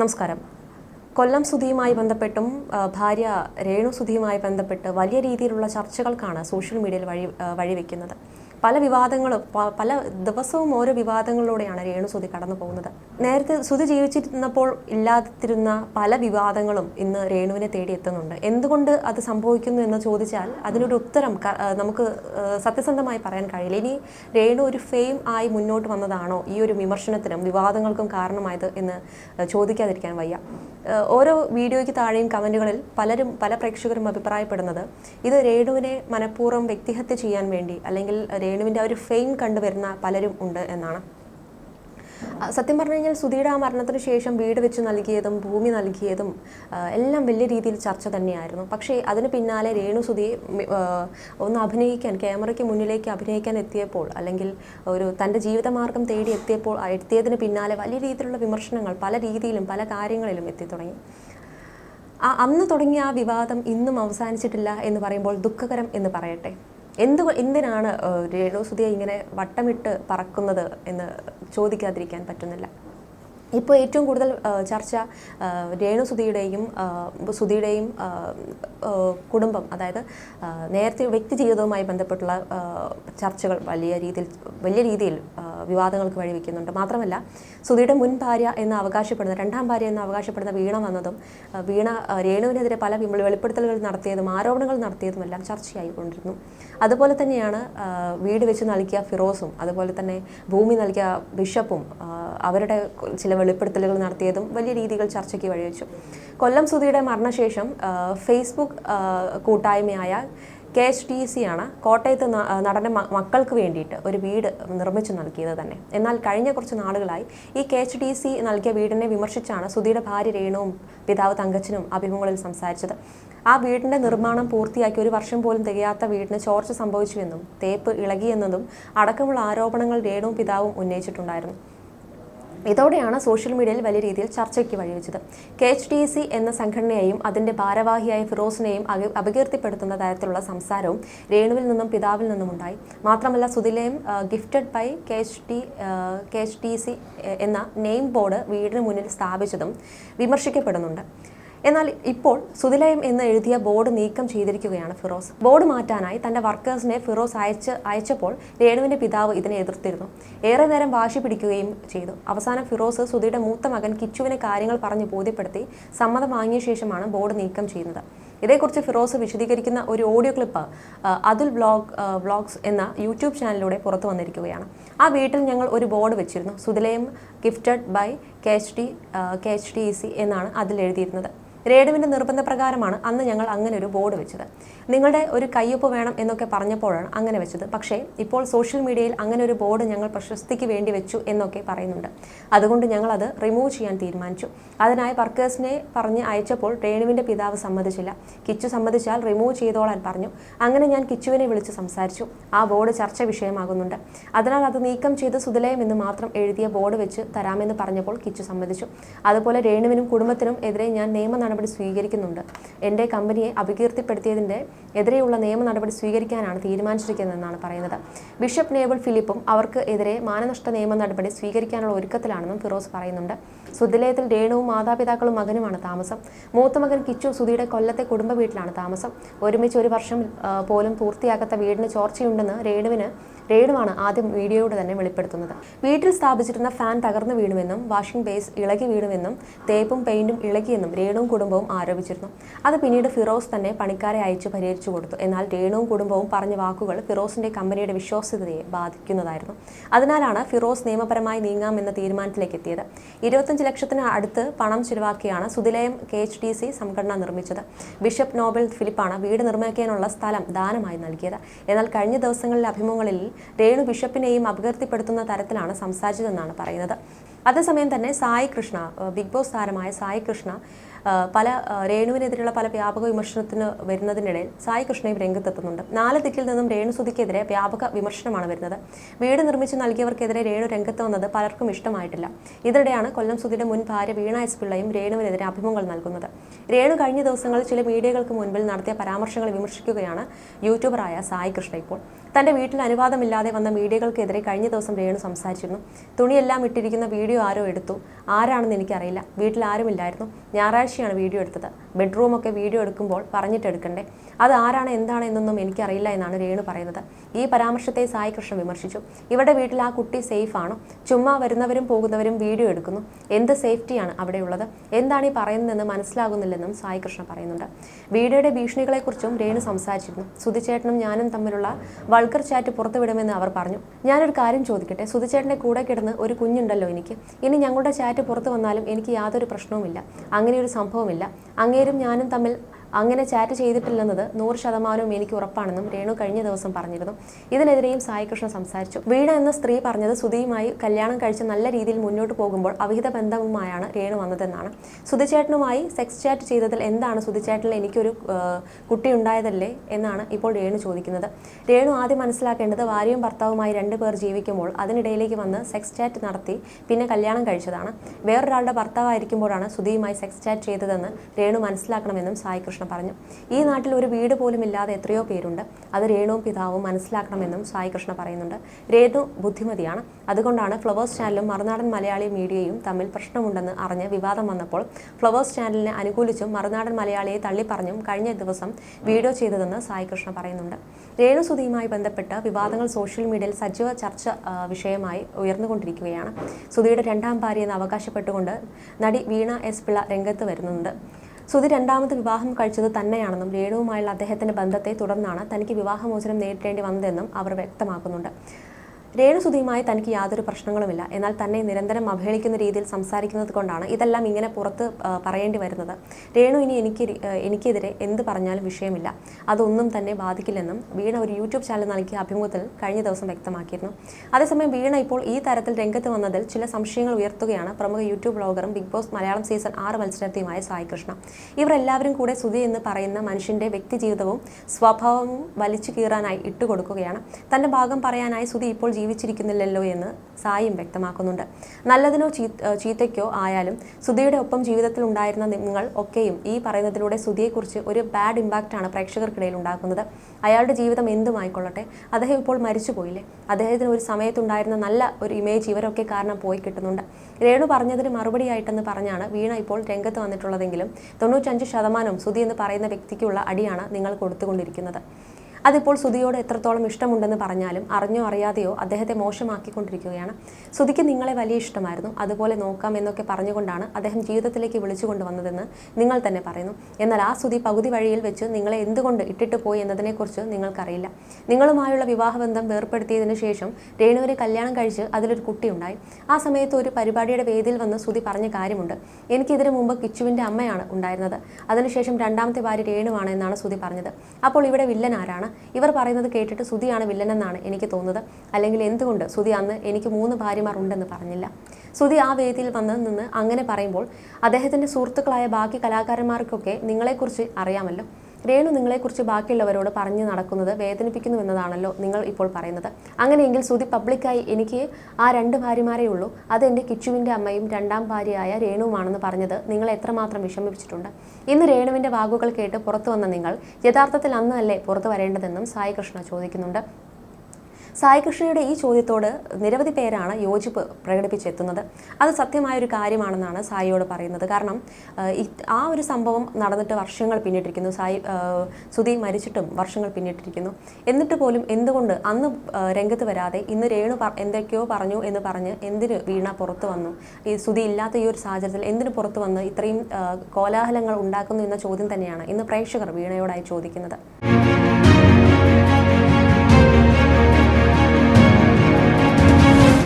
നമസ്കാരം. കൊല്ലം സുധിയുമായി ബന്ധപ്പെട്ടും ഭാര്യ രേണു സുധിയുമായി ബന്ധപ്പെട്ട് വലിയ രീതിയിലുള്ള ചർച്ചകൾക്കാണ് സോഷ്യൽ മീഡിയയിൽ വഴി വഴിവെക്കുന്നത്. പല വിവാദങ്ങളും പല ദിവസവും ഓരോ വിവാദങ്ങളിലൂടെയാണ് രേണു സുധി കടന്നു പോകുന്നത്. നേരത്തെ സുധി ജീവിച്ചിരുന്നപ്പോൾ ഇല്ലാതിരുന്ന പല വിവാദങ്ങളും ഇന്ന് രേണുവിനെ തേടി എത്തുന്നുണ്ട്. എന്തുകൊണ്ട് അത് സംഭവിക്കുന്നു എന്ന് ചോദിച്ചാൽ അതിനൊരു ഉത്തരം നമുക്ക് സത്യസന്ധമായി പറയാൻ കഴിയില്ല. ഇനി രേണു ഒരു ഫെയിം ആയി മുന്നോട്ട് വന്നതാണോ ഈ ഒരു വിമർശനത്തിനും വിവാദങ്ങൾക്കും കാരണമായത് എന്ന് ചോദിക്കാതിരിക്കാൻ വയ്യ. ഓരോ വീഡിയോയ്ക്ക് താഴെയും കമന്റുകളിൽ പലരും പല പ്രേക്ഷകരും അഭിപ്രായപ്പെടുന്നത്. ഇത് രേണുവിനെ മനഃപൂർവം വ്യക്തിഹത്യ ചെയ്യാൻ വേണ്ടി അല്ലെങ്കിൽ രേണുവിന്റെ ഒരു ഫെയിം കണ്ടുവരുന്ന പലരും ഉണ്ട് എന്നാണ്. സത്യം പറഞ്ഞു കഴിഞ്ഞാൽ സുധിയുടെ ആ മരണത്തിന് ശേഷം വീട് വെച്ച് നൽകിയതും ഭൂമി നൽകിയതും എല്ലാം വലിയ രീതിയിൽ ചർച്ച തന്നെയായിരുന്നു. പക്ഷേ അതിന് പിന്നാലെ രേണു സുധിയെ ഒന്ന് അഭിനയിക്കാൻ ക്യാമറയ്ക്ക് മുന്നിലേക്ക് അഭിനയിക്കാൻ എത്തിയപ്പോൾ അല്ലെങ്കിൽ ഒരു തന്റെ ജീവിതമാർഗം തേടി എത്തിയപ്പോൾ എത്തിയതിന് പിന്നാലെ വലിയ രീതിയിലുള്ള വിമർശനങ്ങൾ പല രീതിയിലും പല കാര്യങ്ങളിലും എത്തി തുടങ്ങി. ആ അന്ന് തുടങ്ങിയ ആ വിവാദം ഇന്നും അവസാനിച്ചിട്ടില്ല എന്ന് പറയുമ്പോൾ ദുഃഖകരം എന്ന് പറയട്ടെ. എന്ത് എന്തിനാണ് രേണു രേണുസുതിയെ ഇങ്ങനെ വട്ടമിട്ട് പറക്കുന്നത് എന്ന് ചോദിക്കാതിരിക്കാൻ പറ്റുന്നില്ല? ഇപ്പോൾ ഏറ്റവും കൂടുതൽ ചർച്ച രേണു സുധിയുടെയും സുധിയുടെയും കുടുംബം അതായത് നേരത്തെ വ്യക്തി ജീവിതവുമായി ബന്ധപ്പെട്ടുള്ള ചർച്ചകൾ വലിയ രീതിയിൽ വലിയ രീതിയിൽ വിവാദങ്ങൾക്ക് വഴിവെക്കുന്നുണ്ട് മാത്രമല്ല സുധിയുടെ മുൻ ഭാര്യ എന്ന് അവകാശപ്പെടുന്ന രണ്ടാം ഭാര്യ എന്ന് അവകാശപ്പെടുന്ന വീണ വന്നതും വീണ രേണുവിനെതിരെ പല വെളിപ്പെടുത്തലുകൾ നടത്തിയതും ആരോപണങ്ങൾ നടത്തിയതും എല്ലാം ചർച്ചയായി കൊണ്ടിരുന്നു. അതുപോലെ തന്നെയാണ് വീട് വെച്ച് നൽകിയ ഫിറോസും അതുപോലെ തന്നെ ഭൂമി നൽകിയ ബിഷപ്പും അവരുടെ ചില വെളിപ്പെടുത്തലുകൾ നടത്തിയതും വലിയ രീതികൾ ചർച്ചയ്ക്ക് വഴിവെച്ചു. കൊല്ലം സുധിയുടെ മരണശേഷം ഫേസ്ബുക്ക് കൂട്ടായ്മയായ കെ എച്ച് ടി സി ആണ് കോട്ടയത്ത് നടന്റെ മക്കൾക്ക് വേണ്ടിയിട്ട് ഒരു വീട് നിർമ്മിച്ചു നൽകിയത് തന്നെ. എന്നാൽ കഴിഞ്ഞ കുറച്ച് നാളുകളായി ഈ കെ എച്ച് ടി സി നൽകിയ വീടിനെ വിമർശിച്ചാണ് സുധിയുടെ ഭാര്യ രേണുവും പിതാവ് തങ്കച്ചനും അഭിമുഖങ്ങളിൽ സംസാരിച്ചത്. ആ വീടിന്റെ നിർമ്മാണം പൂർത്തിയാക്കി ഒരു വർഷം പോലും തികയാത്ത വീടിന് ചോർച്ച സംഭവിച്ചുവെന്നും തേപ്പ് ഇളകിയെന്നതും അടക്കമുള്ള ആരോപണങ്ങൾ രേണുവും പിതാവും ഉന്നയിച്ചിട്ടുണ്ടായിരുന്നു. ഇതോടെയാണ് സോഷ്യൽ മീഡിയയിൽ വലിയ രീതിയിൽ ചർച്ചയ്ക്ക് വഴിവെച്ചത്. കെ എച്ച് ഡി സി എന്ന സംഘടനയെയും അതിന്റെ ഭാരവാഹിയായ ഫിറോസിനെയും അപകീർത്തിപ്പെടുത്തുന്ന തരത്തിലുള്ള സംസാരവും രേണുവിൽ നിന്നും പിതാവിൽ നിന്നും ഉണ്ടായി മാത്രമല്ല സുധിലയും gifted by K H D K H D C എന്ന നെയിം ബോർഡ് വീടിന് മുന്നിൽ സ്ഥാപിച്ചതും വിമർശിക്കപ്പെടുന്നുണ്ട്. എന്നാൽ ഇപ്പോൾ സുതിലയം എന്ന് എഴുതിയ ബോർഡ് നീക്കം ചെയ്തിരിക്കുകയാണ് ഫിറോസ്. ബോർഡ് മാറ്റാനായി തന്റെ വർക്കേഴ്സിനെ ഫിറോസ് അയച്ച് അയച്ചപ്പോൾ രേണുവിന്റെ പിതാവ് ഇതിനെ എതിർത്തിരുന്നു. ഏറെ നേരം വാശി പിടിക്കുകയും ചെയ്തു. അവസാനം ഫിറോസ് സുധിയുടെ മൂത്ത മകൻ കിച്ചുവിനെ കാര്യങ്ങൾ പറഞ്ഞ് ബോധ്യപ്പെടുത്തി സമ്മതം വാങ്ങിയ ശേഷമാണ് ബോർഡ് നീക്കം ചെയ്യുന്നത്. ഇതേക്കുറിച്ച് ഫിറോസ് വിശദീകരിക്കുന്ന ഒരു ഓഡിയോ ക്ലിപ്പ് അതുൽ വ്ലോഗ് ആ, വ്ലോഗ്സ് എന്ന യൂട്യൂബ് ചാനലിലൂടെ പുറത്തു വന്നിരിക്കുകയാണ്. ആ വീട്ടിൽ ഞങ്ങൾ ഒരു ബോർഡ് വെച്ചിരുന്നു. Suthilayam gifted by K H D K H D E C എന്നാണ് അതിൽ എഴുതിയിരുന്നത്. രേണുവിന്റെ നിർബന്ധപ്രകാരമാണ് അന്ന് ഞങ്ങൾ അങ്ങനെ ഒരു ബോർഡ് വെച്ചത്. നിങ്ങളുടെ ഒരു കയ്യൊപ്പ് വേണം എന്നൊക്കെ പറഞ്ഞപ്പോഴാണ് അങ്ങനെ വെച്ചത്. പക്ഷേ ഇപ്പോൾ സോഷ്യൽ മീഡിയയിൽ അങ്ങനെ ഒരു ബോർഡ് ഞങ്ങൾ പ്രശസ്തിക്ക് വേണ്ടി വെച്ചു എന്നൊക്കെ പറയുന്നുണ്ട്. അതുകൊണ്ട് ഞങ്ങൾ അത് റിമൂവ് ചെയ്യാൻ തീരുമാനിച്ചു. അതിനായി വർക്കേഴ്സിനെ പറഞ്ഞ് അയച്ചപ്പോൾ രേണുവിന്റെ പിതാവ് സമ്മതിച്ചില്ല. കിച്ചു സമ്മതിച്ചാൽ റിമൂവ് ചെയ്തോളാൻ പറഞ്ഞു. അങ്ങനെ ഞാൻ കിച്ചുവിനെ വിളിച്ച് സംസാരിച്ചു. ആ ബോർഡ് ചർച്ച വിഷയമാകുന്നുണ്ട്. അതിനാൽ അത് നീക്കം ചെയ്ത് സുതലയം എന്ന് മാത്രം എഴുതിയ ബോർഡ് വെച്ച് തരാമെന്ന് പറഞ്ഞപ്പോൾ കിച്ചു സമ്മതിച്ചു. അതുപോലെ രേണുവിനും കുടുംബത്തിനും എതിരെ ഞാൻ നിയമ നടപടി സ്വീകരിക്കുന്നുണ്ട്. എന്റെ കമ്പനിയെ അപകീർത്തിപ്പെടുത്തിയതിന്റെ എതിരെയുള്ള നിയമ നടപടി സ്വീകരിക്കാനാണ് തീരുമാനിച്ചിരിക്കുന്നതെന്നാണ് പറയുന്നത്. ബിഷപ്പ് നേബിൾ ഫിലിപ്പും അവർക്ക് എതിരെ മാനനഷ്ട നിയമ നടപടി സ്വീകരിക്കാനുള്ള ഒരുക്കത്തിലാണെന്നും ഫിറോസ് പറയുന്നുണ്ട്. സുദിലയത്തിൽ രേണുവും മാതാപിതാക്കളും മകനുമാണ് താമസം. മൂത്ത മകൻ കിച്ചു സുധിയുടെ കൊല്ലത്തെ കുടുംബ വീട്ടിലാണ് താമസം. ഒരുമിച്ച് ഒരു വർഷം പോലും പൂർത്തിയാകാത്ത വീടിന് ചോർച്ചയുണ്ടെന്ന് രേണുവിന് രേണുവാണ് ആദ്യം വീഡിയോയോട് തന്നെ വെളിപ്പെടുത്തുന്നത്. വീട്ടിൽ സ്ഥാപിച്ചിരുന്ന ഫാൻ തകർന്നു വീണുവെന്നും വാഷിംഗ് ബേസ് ഇളകി വീണുവെന്നും തേപ്പും പെയിന്റും ഇളകിയെന്നും രേണുവും കുടുംബവും ആരോപിച്ചിരുന്നു. അത് പിന്നീട് ഫിറോസ് തന്നെ പണിക്കാരെ അയച്ച് പരിഹരിച്ചു കൊടുത്തു. എന്നാൽ രേണുവും കുടുംബവും പറഞ്ഞ വാക്കുകൾ ഫിറോസിന്റെ കമ്പനിയുടെ വിശ്വാസ്യതയെ ബാധിക്കുന്നതായിരുന്നു. അതിനാലാണ് ഫിറോസ് നിയമപരമായി നീങ്ങാമെന്ന തീരുമാനത്തിലേക്ക് എത്തിയത്. ഇരുപത്തഞ്ച് ലക്ഷത്തിന് അടുത്ത് പണം ചിലവാക്കിയാണ് Suthilayam K H D C സംഘടന നിർമ്മിച്ചത്. ബിഷപ്പ് നോബൽ ഫിലിപ്പാണ് വീട് നിർമ്മിക്കാനുള്ള സ്ഥലം ദാനമായി നൽകിയത്. എന്നാൽ കഴിഞ്ഞ ദിവസങ്ങളിലെ അഭിമുഖങ്ങളിൽ രേണു ബിഷപ്പിനെയും അപകീർത്തിപ്പെടുത്തുന്ന തരത്തിലാണ് സംസാരിച്ചതെന്നാണ് പറയുന്നത്. അതേസമയം തന്നെ സായി കൃഷ്ണ ബിഗ് ബോസ് താരമായ സായി കൃഷ്ണ പല രേണുവിനെതിരെയുള്ള പല വ്യാപക വിമർശനത്തിന് വരുന്നതിനിടയിൽ സായി കൃഷ്ണയും രംഗത്തെത്തുന്നുണ്ട്. നാല് ദിക്കിൽ നിന്നും രേണു സുധിക്കെതിരെ വ്യാപക വിമർശനമാണ് വരുന്നത്. വീട് നിർമ്മിച്ച് നൽകിയവർക്കെതിരെ രേണു രംഗത്ത് വന്നത് പലർക്കും ഇഷ്ടമായിട്ടില്ല. ഇതിനിടെയാണ് കൊല്ലം സുധിയുടെ മുൻ ഭാര്യ വീണ എസ് പിള്ളയും രേണുവിനെതിരെ അഭിമുഖങ്ങൾ നൽകുന്നത്. രേണു കഴിഞ്ഞ ദിവസങ്ങളിൽ ചില മീഡിയകൾക്ക് മുൻപിൽ നടത്തിയ പരാമർശങ്ങൾ വിമർശിക്കുകയാണ് യൂട്യൂബറായ സായി കൃഷ്ണ ഇപ്പോൾ. തന്റെ വീട്ടിൽ അനുവാദമില്ലാതെ വന്ന മീഡിയകൾക്കെതിരെ കഴിഞ്ഞ ദിവസം രേണു സംസാരിച്ചിരുന്നു. തുണിയെല്ലാം ഇട്ടിരിക്കുന്ന വീഡിയോ ആരോ എടുത്തു. ആരാണെന്ന് എനിക്കറിയില്ല. വീട്ടിൽ ആരുമില്ലായിരുന്നു. ഞായറാഴ്ചയാണ് വീഡിയോ എടുത്തത്. ബെഡ്റൂമൊക്കെ വീഡിയോ എടുക്കുമ്പോൾ പറഞ്ഞിട്ട് എടുക്കണ്ടേ അത് ആരാണ് എന്താണ് എന്നൊന്നും എനിക്കറിയില്ല എന്നാണ് രേണു പറയുന്നത്. ഈ പരാമർശത്തെ സായി കൃഷ്ണ വിമർശിച്ചു. ഇവിടെ വീട്ടിൽ ആ കുട്ടി സേഫ് ആണോ? ചുമ്മാ വരുന്നവരും പോകുന്നവരും വീഡിയോ എടുക്കുന്നു. എന്ത് സേഫ്റ്റിയാണ് അവിടെയുള്ളത്? എന്താണ് ഈ പറയുന്നതെന്ന് മനസ്സിലാകുന്നില്ലെന്നും സായി കൃഷ്ണ പറയുന്നുണ്ട്. വീഡിയോയുടെ ഭീഷണികളെക്കുറിച്ചും രേണു സംസാരിച്ചിരുന്നു. സുധിച്ചേട്ടനും ഞാനും തമ്മിലുള്ള വൾക്കർ ചാറ്റ് പുറത്തുവിടുമെന്ന് അവർ പറഞ്ഞു. ഞാനൊരു കാര്യം ചോദിക്കട്ടെ? സുധിച്ചേട്ടന്റെ കൂടെ കിടന്ന് ഒരു കുഞ്ഞുണ്ടല്ലോ എനിക്ക്. ഇനി ഞങ്ങളുടെ ചാറ്റ് പുറത്തു വന്നാലും എനിക്ക് യാതൊരു പ്രശ്നവുമില്ല. അങ്ങനെ ഒരു സംഭവമില്ല അങ്ങേരും ഞാനും തമ്മിൽ അങ്ങനെ ചാറ്റ് ചെയ്തിട്ടില്ലെന്നത് നൂറ് ശതമാനവും എനിക്ക് ഉറപ്പാണെന്നും രേണു കഴിഞ്ഞ ദിവസം പറഞ്ഞിരുന്നു. ഇതിനെതിരെയും സായികൃഷ്ണ സംസാരിച്ചു. വീണ എന്ന സ്ത്രീ പറഞ്ഞത് സുധിയുമായി കല്യാണം കഴിച്ച് നല്ല രീതിയിൽ മുന്നോട്ട് പോകുമ്പോൾ അവിഹിത ബന്ധവുമായാണ് രേണു വന്നതെന്നാണ്. സുധിച്ചേട്ടനുമായി സെക്സ് ചാറ്റ് ചെയ്തതിൽ എന്താണ് സുധിച്ചേട്ടനിൽ എനിക്കൊരു കുട്ടി ഉണ്ടായതല്ലേ എന്നാണ് ഇപ്പോൾ രേണു ചോദിക്കുന്നത്. രേണു ആദ്യം മനസ്സിലാക്കേണ്ടത് ഭാര്യയും ഭർത്താവുമായി രണ്ടു പേർ ജീവിക്കുമ്പോൾ അതിനിടയിലേക്ക് വന്ന് സെക്സ് ചാറ്റ് നടത്തി പിന്നെ കല്യാണം കഴിച്ചതാണ്. വേറൊരാളുടെ ഭർത്താവായിരിക്കുമ്പോഴാണ് സുധിയുമായി സെക്സ് ചാറ്റ് ചെയ്തതെന്ന് രേണു മനസ്സിലാക്കണമെന്നും സായി കൃഷ്ണ പറഞ്ഞു. ഈ നാട്ടിൽ ഒരു വീട് പോലും ഇല്ലാതെ എത്രയോ പേരുണ്ട്. അത് രേണുവും പിതാവും മനസ്സിലാക്കണമെന്നും സായി കൃഷ്ണ പറയുന്നുണ്ട്. രേണു ബുദ്ധിമതിയാണ്. അതുകൊണ്ടാണ് ഫ്ലവേഴ്സ് ചാനലും മറുനാടൻ മലയാളി മീഡിയയും തമ്മിൽ പ്രശ്നമുണ്ടെന്ന് അറിഞ്ഞ് വിവാദം വന്നപ്പോൾ ഫ്ലവേഴ്സ് ചാനലിനെ അനുകൂലിച്ചും മറുനാടൻ മലയാളിയെ തള്ളിപ്പറഞ്ഞും കഴിഞ്ഞ ദിവസം വീഡിയോ ചെയ്തതെന്ന് സായി കൃഷ്ണ പറയുന്നുണ്ട്. രേണു സുധിയുമായി ബന്ധപ്പെട്ട് വിവാദങ്ങൾ സോഷ്യൽ മീഡിയയിൽ സജീവ ചർച്ച വിഷയമായി ഉയർന്നുകൊണ്ടിരിക്കുകയാണ്. സുധിയുടെ രണ്ടാം ഭാര്യയെന്ന് അവകാശപ്പെട്ടുകൊണ്ട് നടി വീണ എസ് പിള്ള രംഗത്ത് വരുന്നുണ്ട്. സുധി രണ്ടാമത് വിവാഹം കഴിച്ചത് തന്നെയാണെന്നും രേണുവുമായുള്ള അദ്ദേഹത്തിന്റെ ബന്ധത്തെ തുടർന്നാണ് തനിക്ക് വിവാഹമോചനം നേരിടേണ്ടി വന്നതെന്നും അവർ വ്യക്തമാക്കുന്നുണ്ട്. രേണു സുധിയുമായി തനിക്ക് യാതൊരു പ്രശ്നങ്ങളുമില്ല. എന്നാൽ തന്നെ നിരന്തരം അവഹേളിക്കുന്ന രീതിയിൽ സംസാരിക്കുന്നത് കൊണ്ടാണ് ഇതെല്ലാം ഇങ്ങനെ പുറത്ത് പറയേണ്ടി വരുന്നത്. രേണു ഇനി എനിക്ക് എനിക്കെതിരെ എന്ത് പറഞ്ഞാലും വിഷയമില്ല. അതൊന്നും തന്നെ ബാധിക്കില്ലെന്നും വീണ ഒരു യൂട്യൂബ് ചാനൽ നൽകിയ അഭിമുഖത്തിൽ കഴിഞ്ഞ ദിവസം വ്യക്തമാക്കിയിരുന്നു. അതേസമയം വീണ ഇപ്പോൾ ഈ തരത്തിൽ രംഗത്ത് വന്നതിൽ ചില സംശയങ്ങൾ ഉയർത്തുകയാണ് പ്രമുഖ യൂട്യൂബ് ബ്ലോഗറും ബിഗ് ബോസ് മലയാളം സീസൺ ആറ് മത്സരാർത്ഥിയുമായ സായി കൃഷ്ണ. ഇവരെല്ലാവരും കൂടെ സുധി എന്ന് പറയുന്ന മനുഷ്യന്റെ വ്യക്തിജീവിതവും സ്വഭാവവും വലിച്ചു കീറാനായി ഇട്ടുകൊടുക്കുകയാണ്. തന്റെ ഭാഗം പറയാനായി സുധി ഇപ്പോൾ ജീവിച്ചിരിക്കുന്നില്ലല്ലോ എന്ന് സായും വ്യക്തമാക്കുന്നുണ്ട്. നല്ലതിനോ ചീത്തയ്ക്കോ ആയാലും സുധിയുടെ ഒപ്പം ജീവിതത്തിൽ ഉണ്ടായിരുന്ന നിങ്ങൾ ഒക്കെയും ഈ പറയുന്നതിലൂടെ സുധിയെക്കുറിച്ച് ഒരു ബാഡ് ഇമ്പാക്റ്റാണ് പ്രേക്ഷകർക്കിടയിൽ ഉണ്ടാക്കുന്നത്. അയാളുടെ ജീവിതം എന്തുമായിക്കൊള്ളട്ടെ അദ്ദേഹം ഇപ്പോൾ മരിച്ചുപോയില്ലേ? അദ്ദേഹത്തിന് ഒരു സമയത്തുണ്ടായിരുന്ന നല്ല ഒരു ഇമേജ് ഇവരൊക്കെ കാരണം പോയി കിട്ടുന്നുണ്ട്. രേണു പറഞ്ഞതിന് മറുപടിയായിട്ടെന്ന് പറഞ്ഞാണ് വീണ ഇപ്പോൾ രംഗത്ത് വന്നിട്ടുള്ളതെങ്കിലും തൊണ്ണൂറ്റഞ്ച് ശതമാനവും സുധി എന്ന് പറയുന്ന വ്യക്തിക്കുള്ള അടിയാണ് നിങ്ങൾ കൊടുത്തുകൊണ്ടിരിക്കുന്നത്. അതിപ്പോൾ സുധിയോട് എത്രത്തോളം ഇഷ്ടമുണ്ടെന്ന് പറഞ്ഞാലും അറിഞ്ഞോ അറിയാതെയോ അദ്ദേഹത്തെ മോശമാക്കിക്കൊണ്ടിരിക്കുകയാണ്. സുധിക്ക് നിങ്ങളെ വലിയ ഇഷ്ടമായിരുന്നു. അതുപോലെ നോക്കാം എന്നൊക്കെ പറഞ്ഞുകൊണ്ടാണ് അദ്ദേഹം ജീവിതത്തിലേക്ക് വിളിച്ചു കൊണ്ടുവന്നതെന്ന് നിങ്ങൾ തന്നെ പറയുന്നു. എന്നാൽ ആ സുധി പകുതി വഴിയിൽ വെച്ച് നിങ്ങളെ എന്തുകൊണ്ട് ഇട്ടിട്ട് പോയി എന്നതിനെക്കുറിച്ച് നിങ്ങൾക്കറിയില്ല. നിങ്ങളുമായുള്ള വിവാഹബന്ധം വേർപ്പെടുത്തിയതിനു ശേഷം രേണുവിനെ കല്യാണം കഴിച്ച് അതിലൊരു കുട്ടിയുണ്ടായി. ആ സമയത്ത് ഒരു പരിപാടിയുടെ വേദിയിൽ വന്ന് സുധി പറഞ്ഞ കാര്യമുണ്ട്. എനിക്കിതിനു മുമ്പ് കിച്ചുവിന്റെ അമ്മയാണ് ഉണ്ടായിരുന്നത്. അതിനുശേഷം രണ്ടാമത്തെ ഭാര്യ രേണുവാണ് എന്നാണ് സുധി പറഞ്ഞത്. അപ്പോൾ ഇവിടെ വില്ലൻ ആരാണ്? ഇവർ പറയുന്നത് കേട്ടിട്ട് സുധിയാണ് വില്ലനെന്നാണ് എനിക്ക് തോന്നുന്നത്. അല്ലെങ്കിൽ എന്തുകൊണ്ട് സുധി അന്ന് എനിക്ക് മൂന്ന് ഭാര്യമാർ ഉണ്ടെന്ന് പറഞ്ഞില്ല? സുധി ആ വേദിയിൽ വന്ന് നിന്ന് അങ്ങനെ പറയുമ്പോൾ അദ്ദേഹത്തിന്റെ സുഹൃത്തുക്കളായ ബാക്കി കലാകാരന്മാർക്കൊക്കെ നിങ്ങളെക്കുറിച്ച് അറിയാമല്ലോ. രേണു നിങ്ങളെക്കുറിച്ച് ബാക്കിയുള്ളവരോട് പറഞ്ഞു നടക്കുന്നത് വേദനിപ്പിക്കുന്നു എന്നതാണല്ലോ നിങ്ങൾ ഇപ്പോൾ പറയുന്നത്. അങ്ങനെയെങ്കിൽ സുതി പബ്ലിക്കായി എനിക്ക് ആ രണ്ട് ഭാര്യമാരേ ഉള്ളൂ. അത് എന്റെ കിച്ചുവിന്റെ അമ്മയും രണ്ടാം ഭാര്യയായ രേണുവുമാണെന്ന് പറഞ്ഞത് നിങ്ങൾ എത്രമാത്രം വിഷമിപ്പിച്ചിട്ടുണ്ട്. ഇന്ന് രേണുവിന്റെ വാക്കുകൾ കേട്ട് പുറത്തു വന്ന നിങ്ങൾ യഥാർത്ഥത്തിൽ അന്നല്ലേ പുറത്തു വരേണ്ടതെന്നും സായി കൃഷ്ണ ചോദിക്കുന്നുണ്ട്. സായി കൃഷ്ണയുടെ ഈ ചോദ്യത്തോട് നിരവധി പേരാണ് യോജിപ്പ് പ്രകടിപ്പിച്ചെത്തുന്നത്. അത് സത്യമായൊരു കാര്യമാണെന്നാണ് സായിയോട് പറയുന്നത്. കാരണം ആ, ഒരു സംഭവം നടന്നിട്ട് വർഷങ്ങൾ പിന്നിട്ടിരിക്കുന്നു. സായി സുധി മരിച്ചിട്ടും വർഷങ്ങൾ പിന്നിട്ടിരിക്കുന്നു. എന്നിട്ട് പോലും എന്തുകൊണ്ട് അന്ന് രംഗത്ത് വരാതെ ഇന്ന് രേണു എന്തൊക്കെയോ പറഞ്ഞു എന്ന് പറഞ്ഞ് എന്തിന് വീണ പുറത്തു വന്നു? ഈ സുധി ഇല്ലാത്ത ഈ ഒരു സാഹചര്യത്തിൽ എന്തിന് പുറത്തു വന്ന് ഇത്രയും കോലാഹലങ്ങൾ ഉണ്ടാക്കുന്നു എന്ന ചോദ്യം തന്നെയാണ് ഇന്ന് പ്രേക്ഷകർ വീണയോടായി ചോദിക്കുന്നത്.